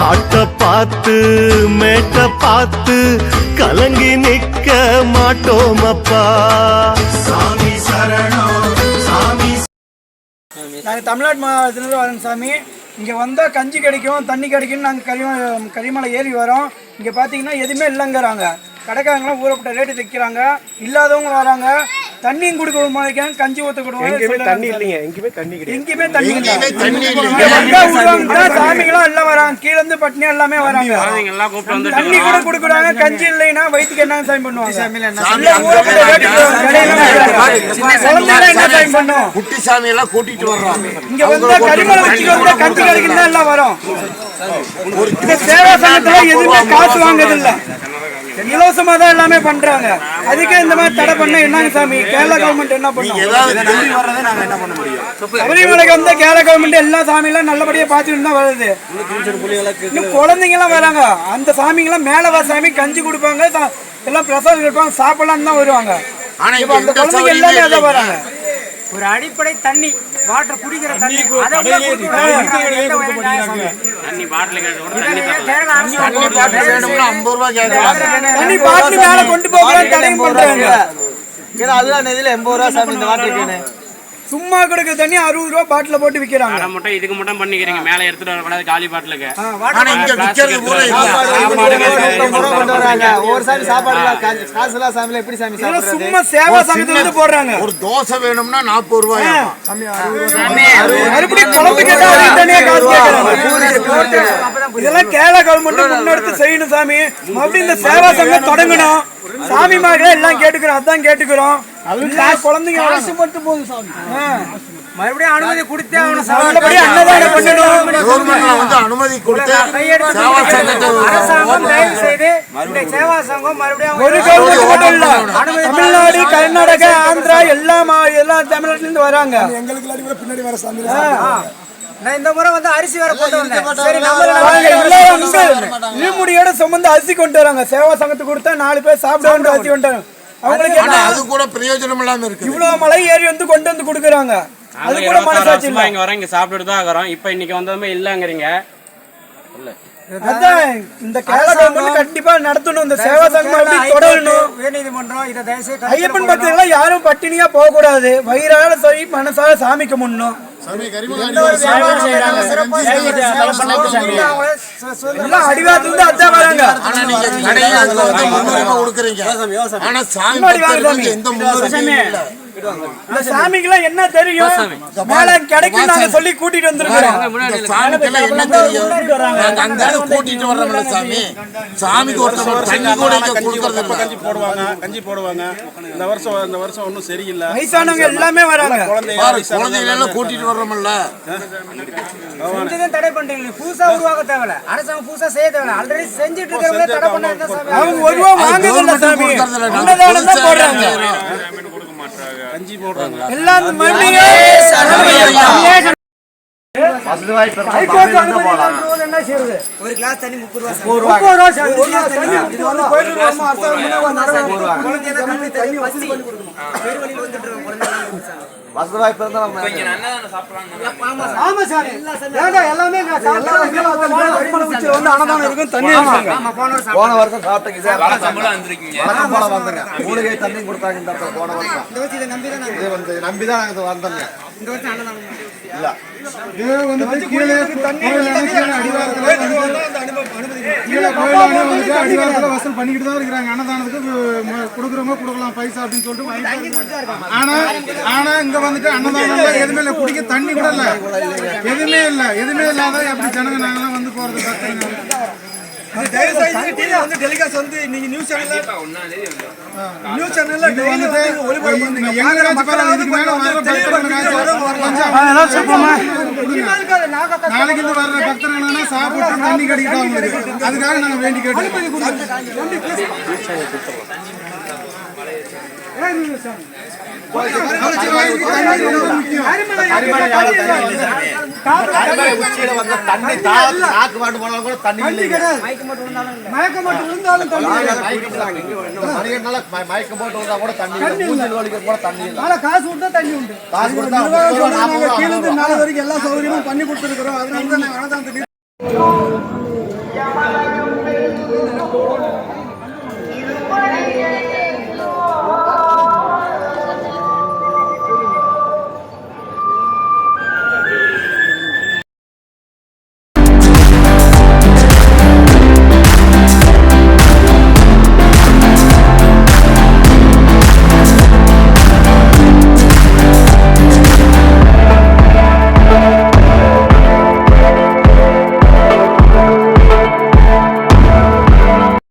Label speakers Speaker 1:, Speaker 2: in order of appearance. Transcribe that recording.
Speaker 1: காட்ட பார்த்து மேட்ட பார்த்து கலங்கி நிக்க மாட்டோம் அப்பா சாமி சரணம் சாமி
Speaker 2: நாங்கள் தமிழ்நாடு மாநிலத்திலிருந்து வரோம் சாமி. இங்கே வந்தால் கஞ்சி கிடைக்கும் தண்ணி கிடைக்கும்னு நாங்கள் கரிமலை கரிமலை ஏறி வரோம். இங்கே பார்த்தீங்கன்னா எதுவுமே இல்லைங்கிறாங்க. கடைக்காரங்களாம் ஊறப்பட்ட ரேட்டு தைக்கிறாங்க இல்லாதவங்க வராங்க. தண்ணியும் கொடுக்க மாட்டேங்கிறாங்க கஞ்சி ஊற்ற கொடுக்க தண்ணி இல்லைங்க. எங்கேயுமே தண்ணி எங்கேயுமே தண்ணி விடுவாங்க சாமிகளும் எல்லாம் வராங்க. கீழ இருந்து பட்னியா எல்லாமே வராங்க. தண்ணி கூட கொடுக்குறாங்க கஞ்சி இல்லைன்னா வயிற்றுக்கு என்ன சாமி பண்ணுவாங்க?
Speaker 3: குட்டி சாமி எல்லாம் கூட்டிட்டு வர்றோம்
Speaker 2: இங்க வந்தா கரிமலை வச்சுட்டு வந்தா கஞ்சி கிடைக்குன்னு எல்லாம் வரும். இந்த சேவா சங்கத்துல எதுவுமே காசு வாங்குறது இல்ல இலவசமா தான் எல்லாமே பண்றாங்க. அதுக்கே இந்த மாதிரி தடை பண்ண என்னங்க சாமி? கேரளா கவர்மெண்ட் என்ன பண்ணும்? சபரிமலைக்கு வந்த கேரளா கவர்மெண்ட் எல்லா சாமியெல்லாம் நல்லபடியா பாத்துட்டு தான் வருது இன்னும் குழந்தைங்க எல்லாம் வராங்க. அந்த சாமிங்க எல்லாம் மேல வர சாமி கஞ்சி கொடுப்பாங்க எல்லாம் பிரசாதம் கொடுப்பாங்க சாப்பிடலாம் தான் வருவாங்க.
Speaker 3: ஆனா
Speaker 2: இப்ப அந்த குழந்தைங்க எல்லாமே அதான் வராங்க.
Speaker 4: ஒரு அடிப்படை தண்ணி. வாட்டர் குடிக்கிற தண்ணி அதை கூட.
Speaker 5: தண்ணி பாட்டில்
Speaker 3: தண்ணி
Speaker 2: பாட்டில் மேல கொண்டு போகிறோம் தடையும் பண்றாங்க
Speaker 6: ஏன்னா அதுதான் இதுல எண்பது ரூபா சாமி இந்த வாட்டருக்கு
Speaker 2: சும்மா கொடுக்க தண்ணி அறுபது ரூபா பாட்டில போட்டு விக்கிறாங்க.
Speaker 5: அரை மட்டும் இதுக்கு மட்டும் பண்ணிக்கிறீங்க. மேலே எடுத்துட்டு வரக்கூடாது காலி பாட்டிலுக்கு.
Speaker 6: ஒரு சாமி சாப்பாடு காசு சாமியில எப்படி சாமி சாப்பிடுறது?
Speaker 2: சும்மா சேவா சங்கத்துல இருந்து போடுறாங்க.
Speaker 3: ஒரு தோசை வேணும்னா நாற்பது ரூபாய்
Speaker 2: மறுபடியும் குழம்பு கேட்டா தனியா காசு கேட்கறாங்க. இதெல்லாம் கேரளா கவர்மெண்ட் முன்னெடுத்து செய்யணும் சாமி. மறுபடியும் இந்த சேவா சங்கம் தொடங்கணும். சாமி மாதிரி எல்லாம் கேட்டுக்கிறோம் அதான் கேட்டுக்கிறோம். குழந்தைங்க காசு மட்டும் போதும் சாமி.
Speaker 4: மறுபடியும் அனுமதி கொடுத்தே
Speaker 3: அனுமதி கொடுத்து
Speaker 4: அரசாங்கம் தயவு செய்து இந்த சேவா சங்கம் மறுபடியும்
Speaker 2: ஒரு கவர்மெண்ட் மட்டும் இல்ல தமிழ்நாடு கர்நாடகா ஆந்திரா எல்லா மா- எல்லா தமிழ்நாட்டுல இருந்து வராங்க
Speaker 4: நான் இந்த முறை வந்து அரிசி வேற போட்டு வந்தேன். சரி நம்ம
Speaker 2: இருமுடியோட சுமந்து அரிசி கொண்டு வராங்க. சேவா சங்கத்துக்கு கொடுத்தா நாலு பேர் சாப்பிட வேண்டிய அரிசி கொண்டு வராங்க. அவங்களுக்கு
Speaker 3: அது கூட பிரயோஜனம் இல்லாம இருக்குது.
Speaker 2: இவ்வளவு மலை ஏறி வந்து கொண்டு வந்து கொடுக்குறாங்க. அது கூட மனசாட்சி இல்ல.
Speaker 5: இங்க வரோம் இங்க சாப்பிட்டுட்டு தான் இருக்கிறோம். இப்ப இன்னைக்கு வந்ததுமே இல்லங்கிறீங்க.
Speaker 2: அதான் இந்த கேரளா கவர்மெண்ட் கண்டிப்பா நடத்தணும். இந்த சேவா சங்கம் தொடரணும்?
Speaker 4: உயர்நீதிமன்றம் இதை
Speaker 2: ஐயப்பன் பக்தர்களா யாரும் பட்டினியா போக கூடாது வயிறால சரி மனசால சாமி கும்பிடணும் எல்லாம் அடிவாரத்துல அதான் வராங்க.
Speaker 3: ஆனா நீங்க கடையில அதுல வந்து முன்னுரிமை கொடுக்குறீங்க. ஆனா சாமி. எந்த முன்னுரிமையும் இல்ல.
Speaker 2: இந்த சாமிக்கெல்லாம் என்ன தெரியும்? மேல கிடைக்கும் நாங்க சொல்லி கூட்டிட்டு வந்திருக்கிறோம்
Speaker 3: இந்த சாமிக்கெல்லாம் என்ன தெரியும்? நாங்க அங்க இருந்து கூட்டிட்டு வர்றோம்ல சாமி. சாமிக்கு ஒருத்தர் தண்ணி கூட இங்க கொடுக்கறது இல்ல.
Speaker 7: கஞ்சி போடுவாங்க கஞ்சி போடுவாங்க. இந்த வருஷம் இந்த வருஷம் ஒன்றும் சரியில்லை.
Speaker 2: வயசானவங்க எல்லாமே வராங்க.
Speaker 3: பாரு குழந்தைகளை எல்லாம் கூட்டிட்டு வர்றோம்ல.
Speaker 4: தடை பண்றீங்க. புதுசா உருவாக்க தேவையில்ல. அரசாங்கம் புதுசா செய்ய தேவையில்ல. ஆல்ரெடி செஞ்சுட்டு இருக்கிறவங்க தடை பண்ணா என்ன சாமி?
Speaker 2: அவங்க ஒரு ரூபா வாங்குறதில்ல சாமி. அன்னதானம் தான் போடுறாங்க.
Speaker 7: கஞ்சி போடுறாங்க
Speaker 2: செய்யறது?
Speaker 4: ஒரு கிளாஸ் தண்ணி முப்பது ரூபா
Speaker 2: முப்பது ரூபா இது வந்து கோயில். வசதி
Speaker 6: வாய்ப்பு இருந்தா நம்ம
Speaker 2: ஆமா சாமி. ஏன்டா எல்லாமே சாப்பிட்டா கீழே வந்து வந்து அன்னதானம் இருக்கும், தண்ணி இருக்கும்.
Speaker 6: போன வருஷம் சாப்பிட்டீங்க சார் வழக்கம் போல வந்துங்க மூலிகை தண்ணி கொடுத்தாங்க இந்த போன வருஷம். இது வந்து நம்பி தான் நாங்க வந்தோங்க இல்ல.
Speaker 2: இது வந்துட்டு கீழே தண்ணி கீழே கோயிலாண்ட வந்துட்டு அடிவாரத்துல
Speaker 8: வசூல் பண்ணிக்கிட்டு தான் இருக்கிறாங்க. அன்னதானத்துக்கு கொடுக்குறவங்க கொடுக்கலாம் பைசா அப்படின்னு சொல்லிட்டு வாங்கிட்டு ஆனா ஆனா இங்க வந்துட்டு அன்னதானம் எதுவுமே இல்லை. குடிக்க தண்ணி கூட இல்ல. எதுவுமே இல்ல. எதுவுமே இல்லாத எப்படி ஜனங்க நாங்கெல்லாம் வந்து போறது கஷ்டம்
Speaker 2: தயவு
Speaker 8: நாளைக்கு இருந்து வர்ற பக்தர்கள் என்னன்னா சாப்பிட்டு தண்ணி கடிக்கிட்டு அவங்களுக்கு அதுக்காக நாங்க வேண்டி கேட்டோம். முக்கியம்
Speaker 6: உச்சியில வந்த தண்ணி தா- நாக்கு மாட்டு போனாலும் கூட தண்ணி
Speaker 2: மட்டும் இருந்தாலும்
Speaker 6: மயக்கம் போட்டு வந்தா கூட தண்ணி இல்லை. மூஞ்சில் வலிக்க கூட தண்ணி இல்லை.
Speaker 2: ஆனா காசு கொடுத்தா தண்ணி உண்டு.
Speaker 6: காசு கொடுத்தா
Speaker 2: கீழ இருந்து வரைக்கும் எல்லா சௌகரியமும் பண்ணி கொடுத்துருக்கிறோம். அதனால தான் நாங்க அன்னதானத்துக்கு யமலகும்